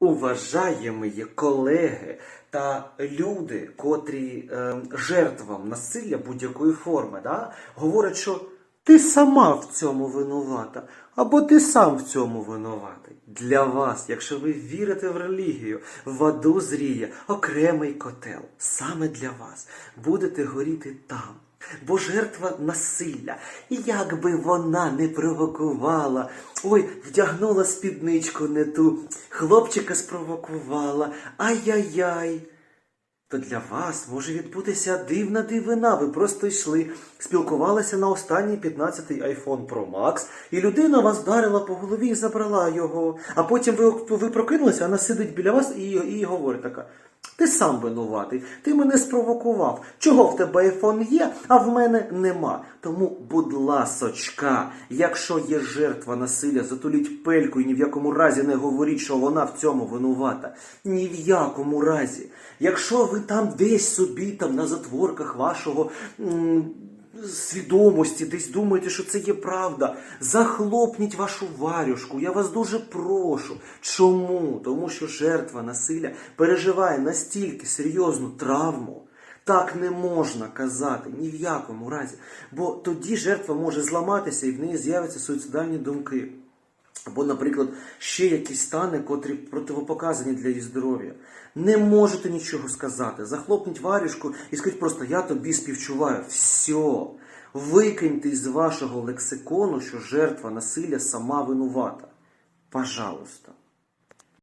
Уважаємі колеги та люди, котрі е, жертвам насилля будь-якої форми, да, говорять, що ти сама в цьому винувата, або ти сам в цьому винуватий. Для вас, якщо ви вірите в релігію, в аду зріє окремий котел. Саме для вас будете горіти там. Бо жертва насилля, і як би вона не провокувала, ой, вдягнула спідничку не ту, хлопчика спровокувала, ай-яй-яй. То для вас може відбутися дивна дивина. Ви просто йшли, спілкувалися на останній 15-й iPhone Pro Max, і людина вас вдарила по голові і забрала його. А потім ви, ви прокинулися, вона сидить біля вас і, і говорить така. Ти сам винуватий, ти мене спровокував. Чого в тебе айфон є, а в мене нема. Тому, будь ласочка, якщо є жертва насилля, затуліть пельку і ні в якому разі не говоріть, що вона в цьому винувата. Ні в якому разі. Якщо ви там десь собі, там на затворках вашого. м, Свідомості, десь думаєте, що це є правда. Захлопніть вашу варюшку. Я вас дуже прошу. Чому? Тому що жертва насилля переживає настільки серйозну травму. Так не можна казати ні в якому разі. Бо тоді жертва може зламатися і в неї з'являться суїцидальні думки. Або, наприклад, ще якісь стани, котрі противопоказані для її здоров'я. Не можете нічого сказати. Захлопніть варішку і скажіть просто я тобі співчуваю. Все. Викиньте із вашого лексикону, що жертва насилля сама винувата. Пожалуйста.